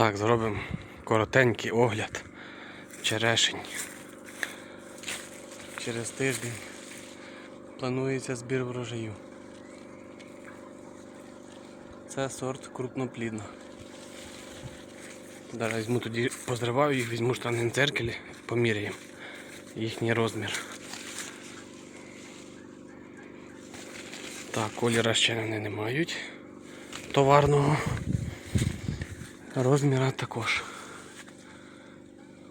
Так, зробимо коротенький огляд черешень. Через тиждень планується збір врожаю. Це сорт крупноплідна. Зараз візьму тоді, позриваю їх, візьму штангенцеркелі, поміряємо їхній розмір. Так, кольора ще вони не мають товарного. Розміра також.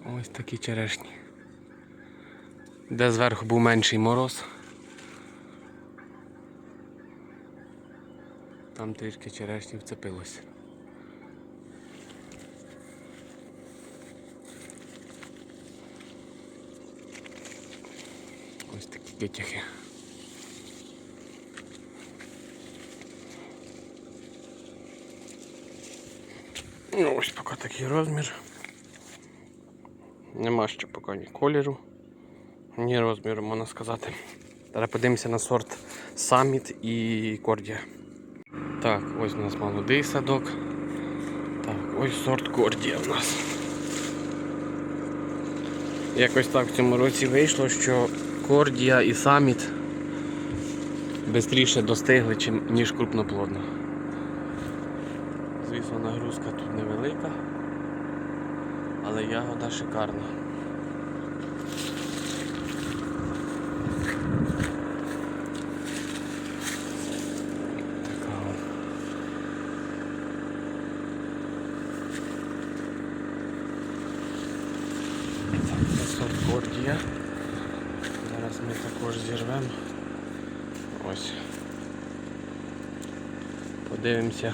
Ось такі черешні. Де зверху був менший мороз. Там трішки черешні вцепилося. Ось такі китяхи. Ну, ось поки такий розмір. Нема ще поки ні кольору, ні розміру, можна сказати. Зараз подивимося на сорт Summit і Кордія. Так, ось у нас молодий садок. Так, ось сорт Кордія у нас. Якось так в цьому році вийшло, що Кордія і Summit швидше достигли, ніж крупноплодна. Звісно, нагрузка тут невелика, але ягода шикарна. Гордія. Зараз ми також зірвемо. Ось. Подивимося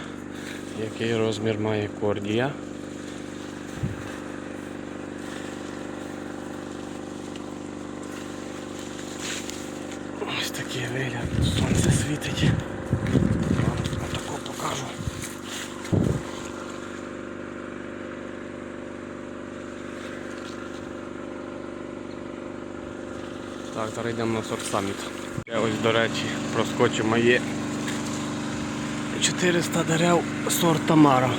який розмір має кордія. Ось такий вигляд, сонце світить. Вам отако покажу. Так, зараз йдемо на сорт саміт. Я ось, до речі, проскочив моє 400 дерев сорт Тамара.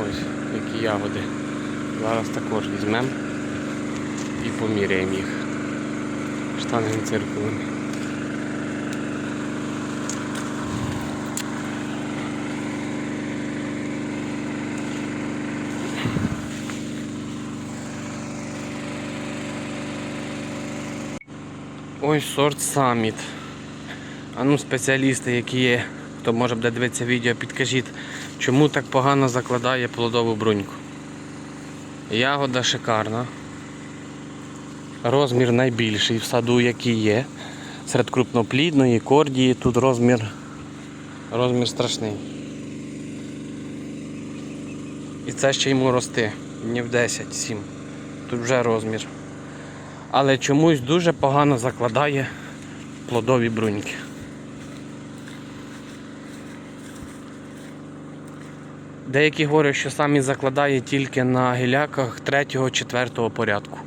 Ось які ягоди. Зараз також візьмемо і поміряємо їх штангим циркулем. Ось сорт Summit. А ну, спеціалісти, які є, хто може буде дивитися відео, підкажіть, чому так погано закладає плодову бруньку. Ягода шикарна. Розмір найбільший в саду, який є. Серед крупноплідної, кордії тут розмір, розмір страшний. І це ще йому рости. Днів 10-7. Тут вже розмір. Але чомусь дуже погано закладає плодові бруньки. Деякі говорять, що самі закладає тільки на гіляках 3-4 порядку.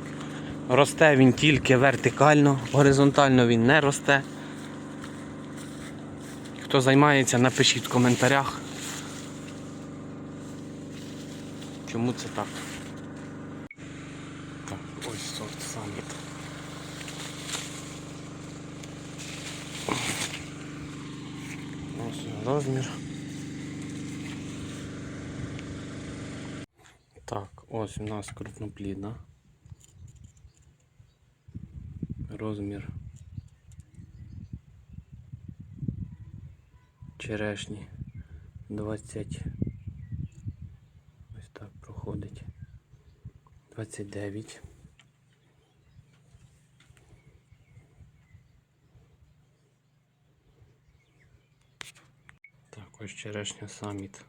Росте він тільки вертикально, горизонтально він не росте. Хто займається, напишіть в коментарях. Чому це так? Так, ось сорт саміт. Ось розмір. Так, ось у нас крупноплідна. Розмір черешні 20. Ось так проходить. 29. Так, ось черешня саміт.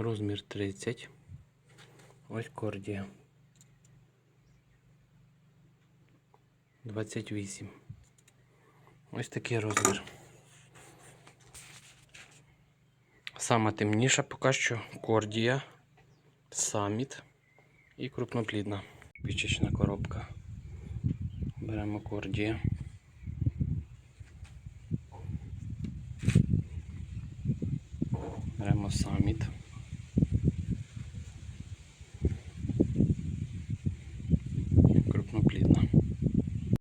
Розмір 30. Ось кордія. 28. Ось такий розмір. Сама темніша поки що кордія, саміт. і крупноплідна. Пічечна коробка. Беремо кордія. Беремо саміт.